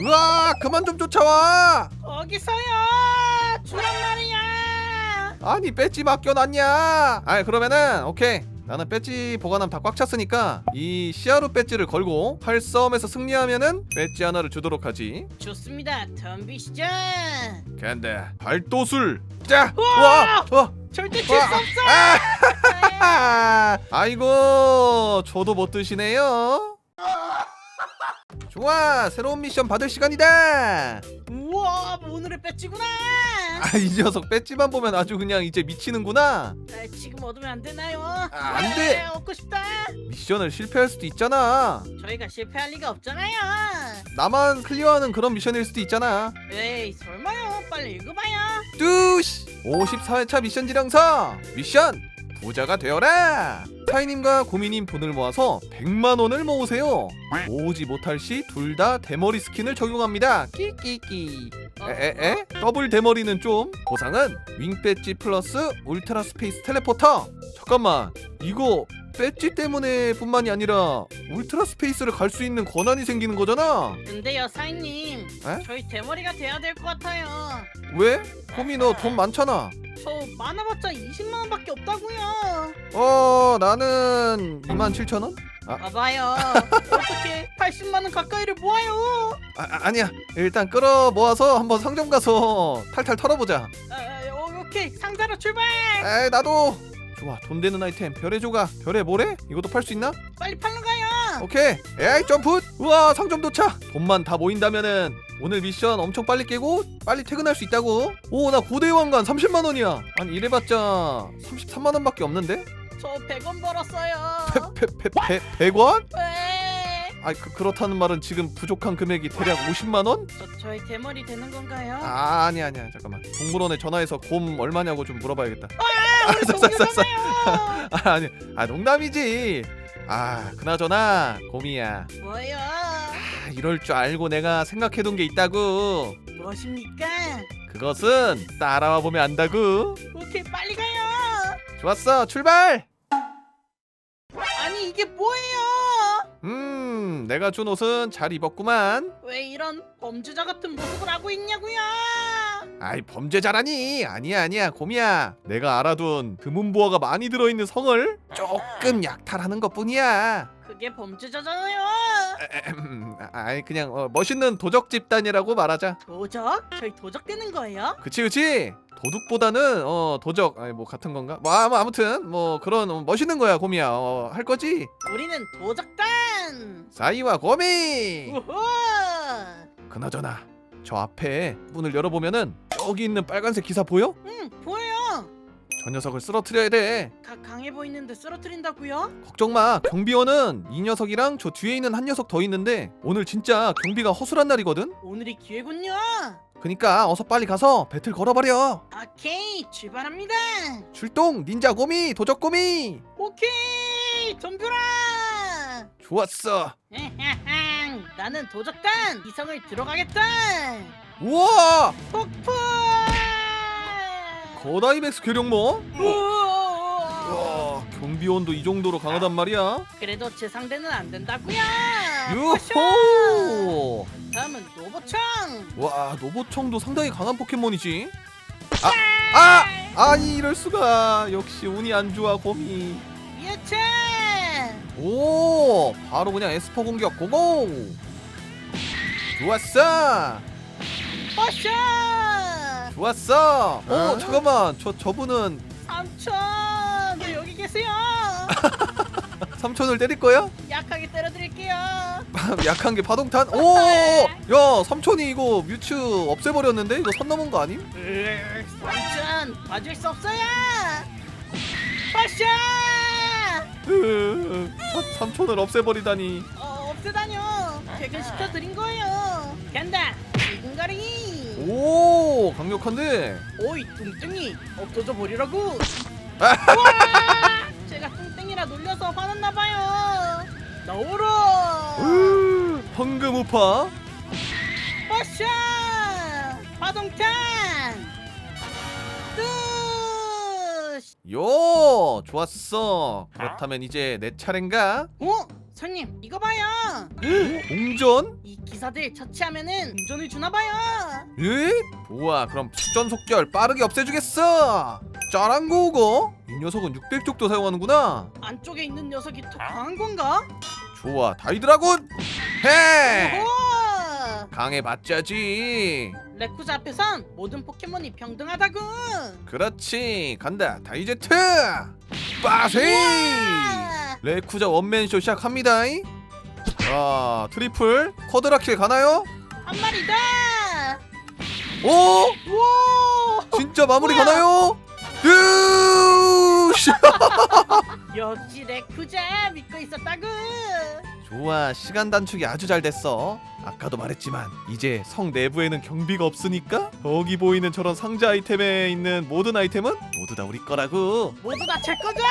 으아 그만 좀 쫓아와. 거기서요? 주란 말이야. 아니 배지 맡겨놨냐? 아 그러면은 오케이. 나는 배지 보관함 다 꽉 찼으니까 이 시아루 배지를 걸고 팔싸움에서 승리하면은 배지 하나를 주도록 하지. 좋습니다. 덤비시죠. 근데 발도술. 자 우와! 와, 와, 절대 질수 와, 없어! 아, 아이고 저도 못 드시네요 좋아 새로운 미션 받을 시간이다. 우와 오늘의 배지구나. 아 이 녀석 배지만 보면 아주 그냥 이제 미치는구나. 아, 지금 얻으면 안 되나요? 안 돼. 아, 얻고 싶다. 미션을 실패할 수도 있잖아. 저희가 실패할 리가 없잖아요. 나만 클리어하는 그런 미션일 수도 있잖아. 에이 설마요. 빨리 읽어봐요. 뚜시 54회차 미션 지령서 미션 부자가 되어라! 사이님과 고미님 돈을 모아서 100만 원을 모으세요. 모으지 못할 시 둘 다 대머리 스킨을 적용합니다. 끼끼끼. 어, 에에에? 더블 대머리는 좀 보상은 윙 배지 플러스 울트라 스페이스 텔레포터. 잠깐만 이거 배지 때문에 뿐만이 아니라 울트라 스페이스를 갈 수 있는 권한이 생기는 거잖아. 근데요 사인님 에? 저희 대머리가 돼야 될 것 같아요. 왜? 고미 너돈 많잖아. 저 많아봤자 20만 원 밖에 없다고요. 어 나는 27,000원? 봐봐요. 어떻게 80만 원 가까이를 모아요? 아, 아, 아니야. 일단 끌어 모아서 한번 상점 가서 탈탈 털어보자. 아, 어, 오케이. 상자로 출발! 에이 나도 좋아 돈 되는 아이템 별의 조각 별의 모래? 이것도 팔 수 있나? 빨리 팔러 가요 오케이 에이 점프 우와 상점 도착 돈만 다 모인다면은 오늘 미션 엄청 빨리 깨고 빨리 퇴근할 수 있다고 오 나 고대 왕관 30만원이야 아니 이래봤자 33만원밖에 없는데? 저 100원 벌었어요 페, 페, 페, 100원? 왜? 아이 그, 그렇다는 말은 지금 부족한 금액이 대략 50만 원? 저, 저희 대머리 되는 건가요? 아 아니야 아니야 잠깐만 동물원에 전화해서 곰 얼마냐고 좀 물어봐야겠다 아, 우리 싹, 싹, 싹. 동료잖아요 아 아니 아 농담이지 아 그나저나 곰이야 뭐요? 아, 이럴 줄 알고 내가 생각해둔 게 있다고 무엇입니까? 그것은 따라와 보면 안다고 오케이 빨리 가요 좋았어 출발 아니 이게 뭐예요? 음 내가 준 옷은 잘 입었구만. 왜 이런 범죄자 같은 모습을 하고 있냐고요? 아이 범죄자라니. 아니야 아니야 곰이야. 내가 알아둔 금은보화가 많이 들어있는 성을 조금 약탈하는 것뿐이야. 그게 범죄자잖아요. 에헴, 아이 그냥 어, 멋있는 도적 집단이라고 말하자. 도적? 저희 도적되는 거예요? 그치 그치. 도둑보다는 어 도적 아니 뭐 같은 건가? 뭐 아무- 아무튼 뭐 그런 어, 멋있는 거야 곰이야. 어, 할 거지? 우리는 도적 단. 사이와 곰이 우후. 그나저나 저 앞에 문을 열어보면은 저기 있는 빨간색 기사 보여? 응 보여요. 저 녀석을 쓰러뜨려야 돼 가, 강해 보이는데 쓰러뜨린다고요? 걱정 마 경비원은 이 녀석이랑 저 뒤에 있는 한 녀석 더 있는데 오늘 진짜 경비가 허술한 날이거든 오늘이 기회군요. 그니까 어서 빨리 가서 배틀 걸어버려 오케이 출발합니다. 출동 닌자 곰이 도적 곰이 오케이 덤벼라. 좋았어 나는 도적단 이성을 들어가겠다. 우와 폭풍. 거다 이맥스 교령모 우와. 우와 경비원도 이 정도로 강하단 말이야 그래도 제 상대는 안 된다고요. 유호 다음은 로보청. 와 노보청도 상당히 강한 포켓몬이지 아! 아! 아니 이럴 수가 역시 운이 안 좋아 곰이 예체. 오 바로 그냥 에스퍼 공격 고고 좋았어 버셔. 좋았어 어 잠깐만 저 저분은 삼촌. 왜 여기 계세요? 삼촌을 때릴 거야? 약하게 때려드릴게요. 약한 게 파동탄? 오 야 삼촌이 이거 뮤츠 없애버렸는데 이거 선 넘은 거 아님? 삼촌 봐줄 수 없어요. 버셔. 으, 삼- 삼촌을 없애버리다니 어, 없애다뇨. 퇴근시켜 드린 거예요. 간다. 지근거리. 오 강력한데 오이 뚱뚱이 없어져 버리라고. 아. 우와! 제가 뚱땡이라 놀려서 화났나 봐요. 나오라. 으, 황금 우파 버셔. 파동탄. 뜨. 요 좋았어 그렇다면 이제 내 차례인가? 어? 손님 이거 봐요. 동전? 이 기사들 처치하면은 운전을 주나 봐요. 에? 좋아 그럼 속전속결 빠르게 없애주겠어 짜란 거고 이 녀석은 600쪽도 사용하는구나 안쪽에 있는 녀석이 더 강한 건가? 좋아 다이드라군 해 오! 강해봤자지 레쿠자 앞에선 모든 포켓몬이 평등하다군. 그렇지 간다 다이제트 빠세 우와! 레쿠자 원맨쇼 시작합니다 자 트리플 쿼드라킬 가나요? 한 마리다. 오 우와! 진짜 마무리 뭐야? 가나요? 으씨 역시 레쿠자 믿고 있었다군. 좋아 시간 단축이 아주 잘 됐어. 아까도 말했지만 이제 성 내부에는 경비가 없으니까 거기 보이는 저런 상자 아이템에 있는 모든 아이템은 모두 다 우리 거라고. 모두 다 제 거죠.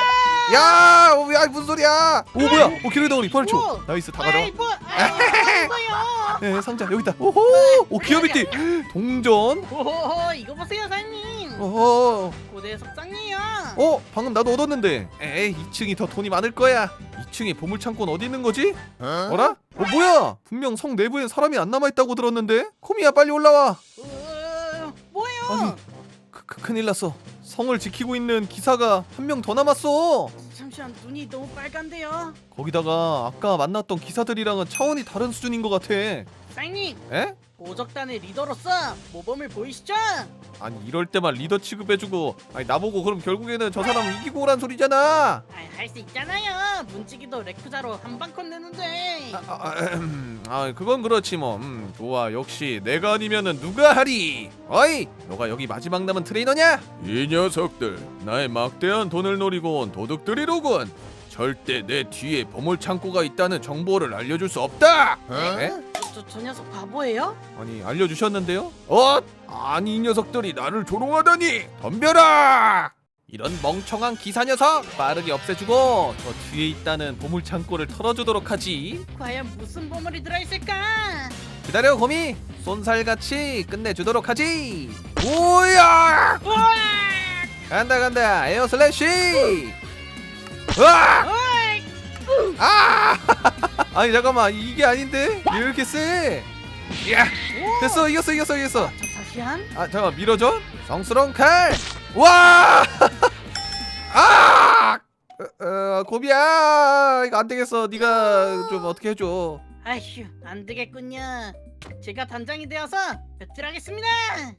야, 어, 야 무슨 소리야? 오 뭐야? 오 기르 덩어리 펄초. 우와. 나이스 다 가져. 아이 뭐, 아이 뭐요? 네 상자 여기 있다. 오호! 오 기어비티 동전. 오호호 이거 보세요 사장님. 어허 고대 석상이에요. 어 방금 나도 얻었는데. 에이 2층이 더 돈이 많을 거야 2층에 보물창고는 어디 있는 거지? 어라? 어 뭐야 분명 성 내부엔 사람이 안 남아있다고 들었는데 코미야 빨리 올라와 어, 뭐예요? 아니. 크, 크, 큰일 났어 성을 지키고 있는 기사가 한 명 더 남았어 잠시만 눈이 너무 빨간데요. 거기다가 아까 만났던 기사들이랑은 차원이 다른 수준인 것 같아 사장님 에? 보적단의 리더로서 모범을 보이시죠? 아니 이럴 때만 리더 취급해주고 아니 나보고 그럼 결국에는 저 사람 이기고 오란 소리잖아 할 수 있잖아요. 문지기도 레쿠자로 한방컷 내는데. 아, 아, 음, 아 그건 그렇지 뭐 음, 좋아 역시 내가 아니면은 누가 하리 어이 너가 여기 마지막 남은 트레이너냐 이 녀석들 나의 막대한 돈을 노리고 온 도둑들이로군 절대 내 뒤에 보물 창고가 있다는 정보를 알려줄 수 없다! 에? 저, 저 녀석 바보예요? 아니 알려주셨는데요? 어? 아니 이 녀석들이 나를 조롱하다니! 덤벼라! 이런 멍청한 기사 녀석! 빠르게 없애주고 저 뒤에 있다는 보물 창고를 털어주도록 하지. 과연 무슨 보물이 들어있을까? 기다려 곰이. 쏜살같이 끝내주도록 하지. 오야! 우와! 간다 간다. 에어 슬래시 으아! 어이! 아! 아니 잠깐만. 이게 아닌데? 왜 이렇게 세? 야, 오! 됐어. 이겼어 이겼어 이겼어. 저 자시한? 아 잠깐 밀어줘. 성스러운 칼! 와! 아! 어, 어, 곰이야! 이거 안 되겠어. 네가 좀 어떻게 해줘 아휴 안 되겠군요. 제가 단장이 되어서 배틀하겠습니다.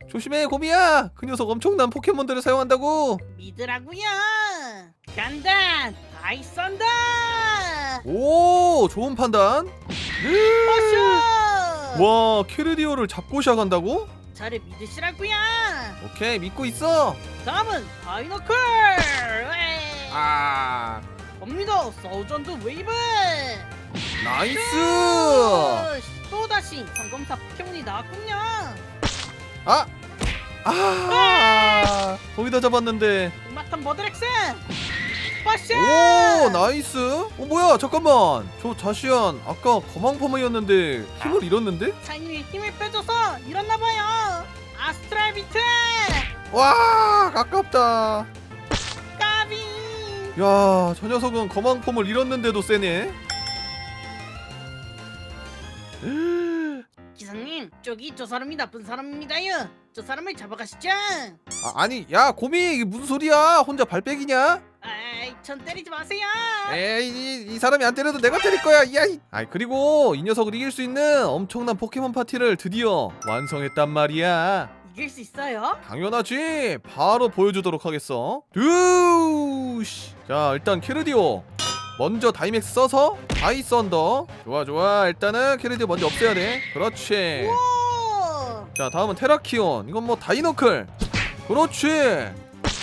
조심해 곰이야 그 녀석 엄청난 포켓몬들을 사용한다고 믿으라고요. 간다. 아이 썬다. 오 좋은 판단 버쇼. 와 캐르디오를 잡고 시작한다고? 저를 믿으시라고요. 오케이 믿고 있어 다음은 바이너클. 아 봅니다. 서전드 웨이브. 나이스 또 다시 성검사 포켓몬이 나왔군요. 아! 아! 거기다 잡았는데 우마탄 버드렉스. 버쇼. 오 나이스 어 뭐야 잠깐만 저 자시안 아까 거망포머였는데 힘을 잃었는데 사인님이 힘을 빼줘서 일어나봐요. 아스트랄 비트. 와 아깝다 까비. 야 저 녀석은 거망폼을 잃었는데도 세네 님, 저기 저 사람이 나쁜 사람입니다요. 저 사람을 잡아가시죠. 아, 아니 야 고미 이게 무슨 소리야? 혼자 발빼기냐? 아이, 전 때리지 마세요. 에이 이, 이 사람이 안 때려도 내가 때릴 거야. 야 이. 아이 그리고 이 녀석을 이길 수 있는 엄청난 포켓몬 파티를 드디어 완성했단 말이야. 이길 수 있어요? 당연하지. 바로 보여주도록 하겠어. 두시 자 일단 캐르디오 먼저 다이맥스 써서 다이 썬더. 좋아 좋아. 일단은 캐르디오 먼저 없애야 돼. 그렇지. 오! 자 다음은 테라키온. 이건 뭐 다이너클. 그렇지.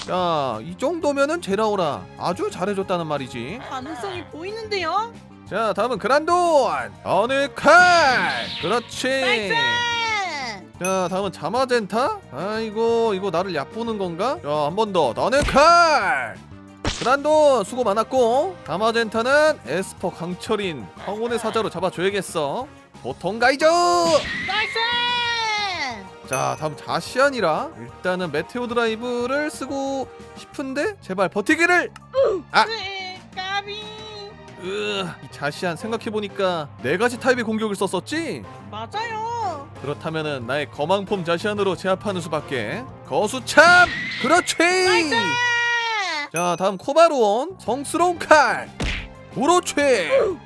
자이 정도면은 제라오라 아주 잘해줬다는 말이지. 가능성이 보이는데요? 자 다음은 그란돈. 어느 칼. 그렇지. 나이스! 자 다음은 자마젠타. 아이고 이거 나를 얕보는 건가? 자 한 번 더. 너는 칼 그란돈 수고 많았고 자마젠타는 에스퍼 강철인 황혼의 사자로 잡아줘야겠어 보통 가이죠 나이스! 자 다음 자시안이라 일단은 메테오 드라이브를 쓰고 싶은데 제발 버티기를 아! 네, 까비! 으, 이 자시한 생각해보니까 네 가지 타입의 공격을 썼었지? 맞아요. 그렇다면은 나의 거망폼 자시안으로 제압하는 수밖에 거수참! 그렇지! 자 다음 코바론 성스러운 칼. 그렇지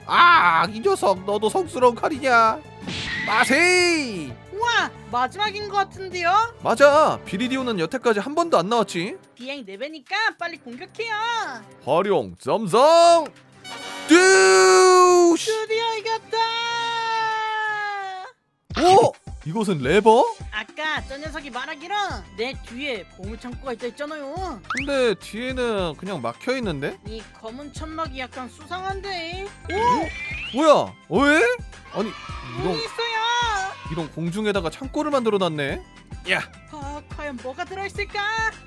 아이 녀석 너도 성스러운 칼이냐? 마세이! 우와 마지막인 것 같은데요? 맞아. 비리디오는 여태까지 한 번도 안 나왔지. 비행 4배니까 빨리 공격해요. 활용 썸성! 뚜시 드디어 이겼다. 오 이것은 레버? 아까 저 녀석이 말하기로 내 뒤에 보물 창고가 있다 했잖아요. 근데 뒤에는 그냥 막혀 있는데 이 검은 천막이 약간 수상한데. 뭐야 왜? 아니 이런 문이 있어요. 이런 공중에다가 창고를 만들어 놨네 야 아, 과연 뭐가 들어있을까?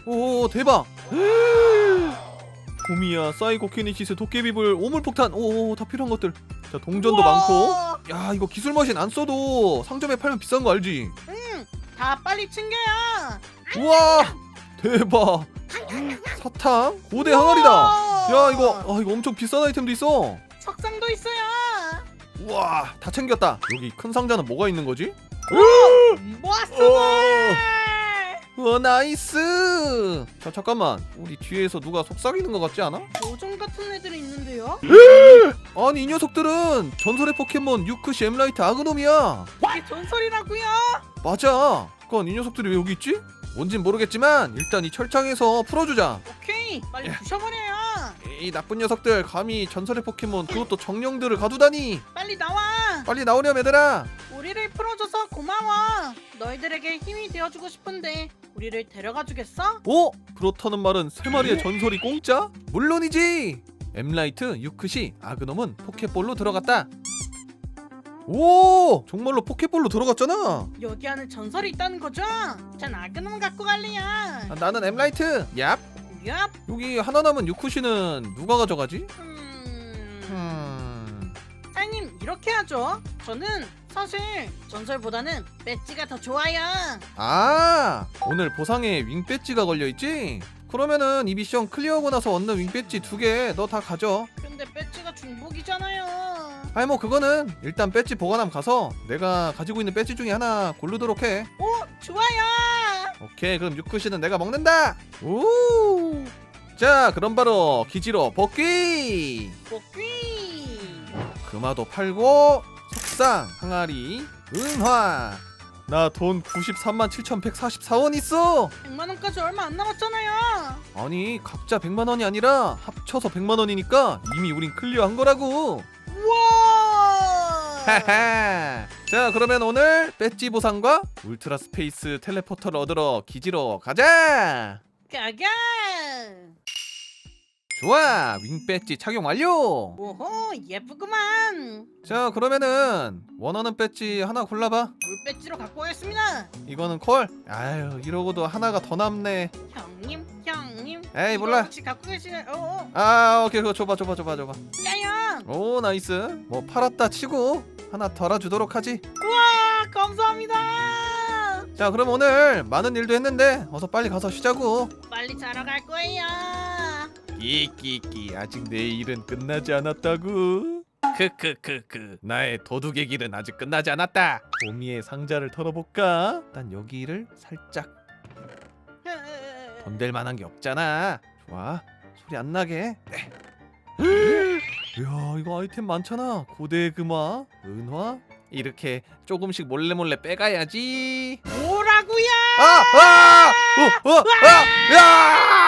오 대박 고미야 사이코키니시스 도깨비불 오물폭탄 오다 필요한 것들 자 동전도 우와. 많고. 야 이거 기술 머신 안 써도 상점에 팔면 비싼 거 알지? 응, 다 빨리 챙겨요. 우와 대박. 사탕? 고대 항아리다. 야 이거 아 이거 엄청 비싼 아이템도 있어. 석상도 있어요. 우와 다 챙겼다. 여기 큰 상자는 뭐가 있는 거지? 모았어. 우 와 나이스 자 잠깐만 우리 뒤에서 누가 속삭이는 것 같지 않아? 요정 같은 애들이 있는데요? 아니 이 녀석들은 전설의 포켓몬 유크시 엠라이트 아그놈이야 이게 전설이라고요? 맞아 그건 이 녀석들이 왜 여기 있지? 뭔진 모르겠지만 일단 이 철창에서 풀어주자 오케이, 빨리 야. 부셔버려요. 이 나쁜 녀석들 감히 전설의 포켓몬 그것도 정령들을 가두다니 빨리 나와. 빨리 나오렴 얘들아 우리를 풀어줘서 고마워. 너희들에게 힘이 되어주고 싶은데 우리를 데려가 주겠어? 오? 그렇다는 말은 세 마리의 전설이 공짜? 물론이지 엠라이트 유크시 아그놈은 포켓볼로 들어갔다 오 정말로 포켓볼로 들어갔잖아 여기 안에 전설이 있다는 거죠? 전 아그놈 갖고 갈래요. 아, 나는 엠라이트 얍 얍. 여기 하나 남은 유쿠시는 누가 가져가지? 음... 음... 사장님 이렇게 하죠. 저는 사실 전설보다는 배지가 더 좋아요. 아 오늘 보상에 윙 배지가 걸려있지? 그러면은 이 미션 클리어하고 나서 얻는 윙 배지 두 개 너 다 가져 근데 배지가 중복이잖아요. 아니 뭐 그거는 일단 배지 보관함 가서 내가 가지고 있는 배지 중에 하나 고르도록 해 오 좋아요. 오케이 그럼 유쿠시는 내가 먹는다! 오자 그럼 바로 기지로 복귀! 복귀. 금화도 팔고 석상 항아리 은화! 나 돈 93만 7,144원 있어! 100만 원까지 얼마 안 남았잖아요. 아니 각자 100만 원이 아니라 합쳐서 100만 원이니까 이미 우린 클리어한 거라고 자 그러면 오늘 배지 보상과 울트라 스페이스 텔레포터를 얻으러 기지로 가자. 가가. 좋아. 윙 배지 착용 완료. 오호 예쁘구만. 자 그러면은 원하는 배지 하나 골라봐. 물 배지로 갖고 오겠습니다. 이거는 콜? 아유 이러고도 하나가 더 남네. 형님 형님. 에이 이거 몰라. 혹시 갖고 계시나요? 어, 아 오케이. 그거 줘봐 줘봐 줘봐 줘봐. 짜요. 오 나이스. 뭐 팔았다 치고 하나 덜어주도록 하지 와 감사합니다. 자 그럼 오늘 많은 일도 했는데 어서 빨리 가서 쉬자고 빨리 자러 갈 거예요. 끼끼끼 아직 내 일은 끝나지 않았다고 크크크크 나의 도둑의 길은 아직 끝나지 않았다 도미의 상자를 털어볼까? 일단 여기를 살짝 건들 만한 게 없잖아 좋아 소리 안 나게 네. 이야 이거 아이템 많잖아 고대 금화 은화 이렇게 조금씩 몰래 몰래 빼가야지 뭐라고요? 아! 아! 어! 어! 아! 야!